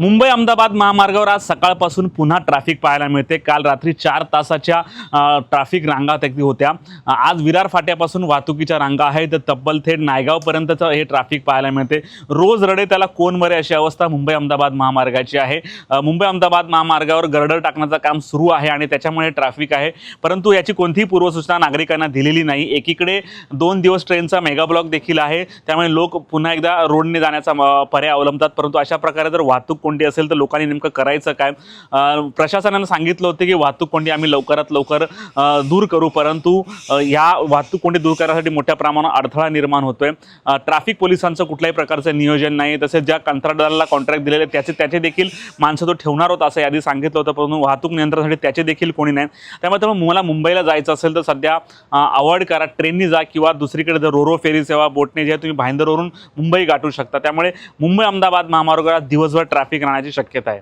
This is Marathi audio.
मुंबई अहमदाबाद महामार्गावर आज सकाळपासून पुन्हा ट्रॅफिक पाहायला मिळते. काल रात्री चार तासाच्या ट्रॅफिक रांगा त्याची होत्या. आज विरार फाट्यापासून वाहतुकीच्या रांगा आहेत. तर तब्बल थेट नायगावपर्यंतचं हे ट्रॅफिक पाहायला मिळते. रोज रडे त्याला कोण मरे अशी अवस्था मुंबई अहमदाबाद महामार्गाची आहे. मुंबई अहमदाबाद महामार्गावर गर्डर टाकण्याचं काम सुरू आहे आणि त्याच्यामुळे ट्रॅफिक आहे. परंतु याची कोणतीही पूर्वसूचना नागरिकांना दिलेली नाही. एकीकडे दोन दिवस ट्रेनचा मेगा ब्लॉक देखील आहे. त्यामुळे लोक पुन्हा एकदा रोडने जाण्याचा पर्याय अवलंबतात. परंतु अशा प्रकारे जर वाहतूक कोंडी असेल तर लोकांनी नेमकं करायचं काय? प्रशासनानं सांगितलं होतं की वाहतूक कोंडी आम्ही लवकरात लवकर दूर करू परंतु ह्या या वाहतूक कोंडी दूर करण्यासाठी मोठ्या प्रमाणात अडथळा निर्माण होतोय. ट्रॅफिक पोलिसांचं कुठल्याही प्रकारचं नियोजन नाही. तसेच ज्या कंत्राटदाराला कॉन्ट्रॅक्ट दिलेले त्याचे त्याचे देखील माणसं तो ठेवणार होता असं यादी सांगितलं होतं परंतु वाहतूक नियंत्रणासाठी त्याचे देखील कोणी नाही. त्यामुळे त्यामुळे मला मुंबईला जायचं असेल तर सध्या अवॉइड करा. ट्रेननी जा किंवा दुसरीकडे जर रोरो फेरी सेवा बोटने जे आहे तुम्ही भाईंदरवरून मुंबई गाठू शकता. त्यामुळे मुंबई अहमदाबाद महामार्गात दिवसभर ट्रॅफिक राहण्याची शक्यता आहे.